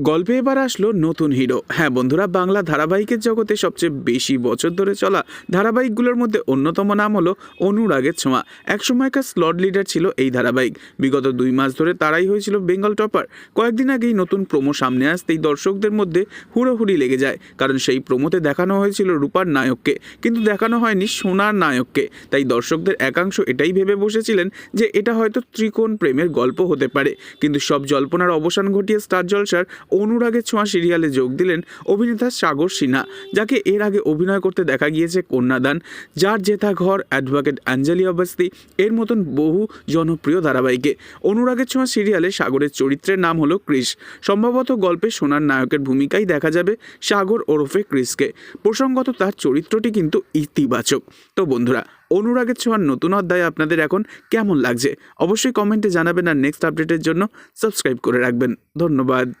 গল্পে এবার আসলো নতুন হিরো। হ্যাঁ বন্ধুরা, বাংলা ধারাবাহিকের জগতে সবচেয়ে বেশি বছর ধরে চলা ধারাবাহিকগুলোর মধ্যে অন্যতম নাম হলো অনুরাগের ছোঁয়া। একসময়কার স্লট লিডার ছিল এই ধারাবাহিক। বিগত দুই মাস ধরে তারাই হয়েছিল বেঙ্গল টপার। কয়েকদিন আগেই নতুন প্রোমো সামনে আসতেই দর্শকদের মধ্যে হুড়োহুড়ি লেগে যায়। কারণ সেই প্রোমোতে দেখানো হয়েছিল রূপার নায়ককে। কিন্তু দেখানো হয়নি সোনার নায়ককে। তাই দর্শকদের একাংশ এটাই ভেবে বসেছিলেন যে এটা হয়তো ত্রিকোণ প্রেমের গল্প হতে পারে। কিন্তু সব জল্পনার অবসান ঘটিয়ে স্টার জলসার অনুরাগের ছোঁয়া সিরিয়ালে যোগ দিলেন অভিনেতা সাগর সিনহা, যাকে এর আগে অভিনয় করতে দেখা গিয়েছে কন্যাদান। যার জেতা ঘর অ্যাডভোকেট অঞ্জলি অবস্তি এর মতন বহু জনপ্রিয় ধারাবাহিকে। অনুরাগের ছোঁয়া সিরিয়ালে সাগরের চরিত্রের নাম হলো ক্রিস। সম্ভবত গল্পে সোনার নায়কের ভূমিকাই দেখা যাবে সাগর ওরফে ক্রিসকে। প্রসঙ্গত তার চরিত্রটি কিন্তু ইতিবাচক। তো বন্ধুরা, অনুরাগের ছোঁয়ার নতুন অধ্যায় আপনাদের এখন কেমন লাগছে? অবশ্যই কমেন্টে জানাবেন আর নেক্সট আপডেটের জন্য সাবস্ক্রাইব করে রাখবেন। ধন্যবাদ।